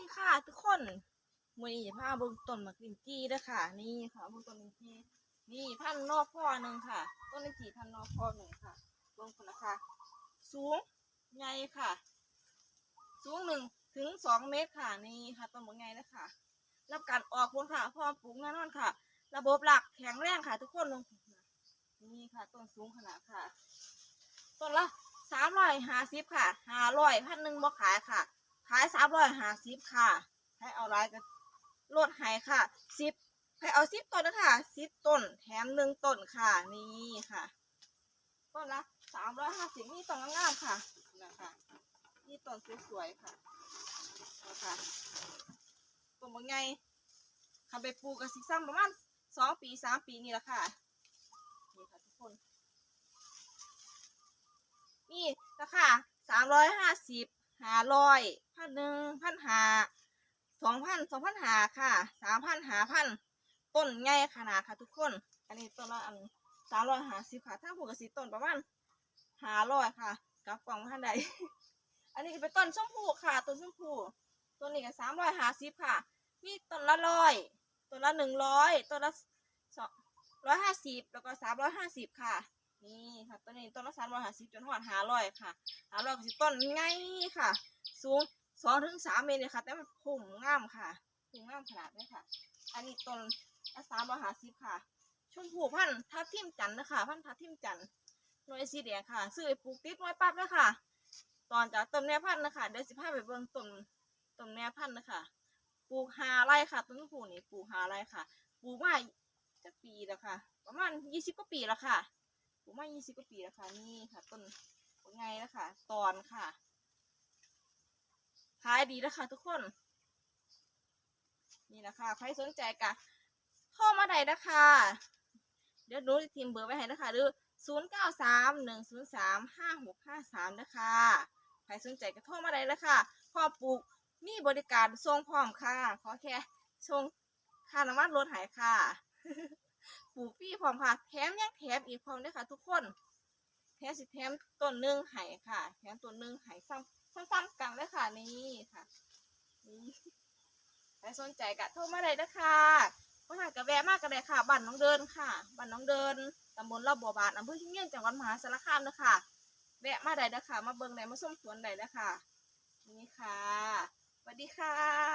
ดีค่ะทุกคนมือนี้จะพาเบิ่งต้นมะกรินจี้ด้อค่ะ นี่ค่ะเบิ่งต้นมะกรินจี้นี่พันนอกพ่อหนึ่งค่ะ ต้นมะกรินจี้พันนอกพ่อหนึ่งค่ะเบิ่งคนละค่ะ สูงใหญ่ค่ะ สูงหนึ่งถึงสองเมตรค่ะนี่ค่ะต้นมะไงนะคะรับการออกผลค่ะพร้อมปลูกแน่นอนค่ะ ระบบหลักแข็งแรงค่ะ ทุกคนลงนี่ค่ะต้นสูงขนาดค่ะ ต้นละสามร้อยห้าสิบค่ะห้าร้อยพันหนึ่งบ่ขายค่ะ ขายสามร้อยห้าสิบค่ะ ให้เอาไรก็ลดให้ค่ะสิบให้เอาสิบต้นนะคะสิบต้นแถมหนึ่งต้นค่ะนี่ค่ะ ต้นละสามร้อยห้าสิบนี่ต้นงามๆค่ะนะคะนี่ต้นสวยๆค่ะนะคะต้นบางไงค่ะไปปลูกกับสิซ้ำประมาณสองปีสามปีนี่แหละค่ะนี่ค่ะทุกคนนี่ราคาสามร้อยห้าสิบ หาร้อยพันหนึ่งพันหาสองพันสองพันหาค่ะสามพันหาพันต้นใหญ่ขนาดค่ะทุกคน อันนี้ต้นละอันสามร้อยหาสิบค่ะถ้าผูกกระสีต้นประมาณหาร้อยค่ะกับกล่องท่านใดอันนี้เป็นต้นชมพูค่ะต้นชมพูต้นนี้ก็สามร้อยหาสิบค่ะมีต้นละร้อยต้นละหนึ่งร้อยต้นละสองร้อยห้าสิบแล้วก็สามร้อยห้าสิบค่ะ นี่ค่ะต้นนี้ต้นละสามร้อยห้าสิบจนหอดห้าร้อยค่ะห้าร้อยก็สิต้นง่ายค่ะ สูงสองถึงสามเมตรเลยค่ะ แต่มันพุ่มงามค่ะพุ่มงามขนาดนี้ค่ะ อันนี้ต้นละสามร้อยห้าสิบค่ะ ชมพูพันธุ์ทับทิมจันทร์นะคะพันธุ์ทับทิมจันทร์หน่วยสีแดงค่ะ ซื้อไปปลูกติดหน่วยปั๊บนะคะตอนจากต้นแม่พันธุ์นะคะเดี๋ยวสิพาไปเบิ่งต้นต้นแม่พันธุ์นะคะปลูกหาไร่ค่ะ ต้นชมพูนี่ปลูกหาไร่ค่ะ ปลูกมาจะปีแล้วค่ะ ประมาณยี่สิบกว่าปีแล้วค่ะ ปลูกมายี่สิบกว่าปีแล้วค่ะ นี่ค่ะต้นเป็นไงแล้วค่ะ ตอนค่ะ ขายดีแล้วค่ะทุกคน นี่แหละค่ะใครสนใจกะโทรมาได้นะคะ เดี๋ยวหนูจะทีมเบอร์ไว้ให้นะคะหรือศูนย์เก้าสามหนึ่งศูนย์สามห้าหกห้าสามนะคะ ใครสนใจก็โทรมาได้เลยค่ะพ่อปลูกมีบริการส่งพร้อมค่ะ ขอแค่ชงค่าน้ำมันรถหายค่ะ ลูกฟรีพร้อมค่ะแถมยังแถมอีกพร้อมด้วยค่ะ ทุกคนแถมสิแถมต้นหนึ่งไห้ค่ะแถมต้นหนึ่งไห้ซ้ำซ้ำๆกันเลยค่ะนี่ค่ะนี่ใครสนใจก็โทรมาได้นะคะก็หากระแวะมากก็ได้ค่ะบ้านน้องเดินค่ะบ้านน้องเดินตำบลลาบัวบานอำเภอชิงเงี้ยนจังหวัดมหาสารคามนะคะแวะมาได้นะคะมาเบิ่งได้มาส้มสวนได้นะคะนี่ค่ะสวัสดีค่ะ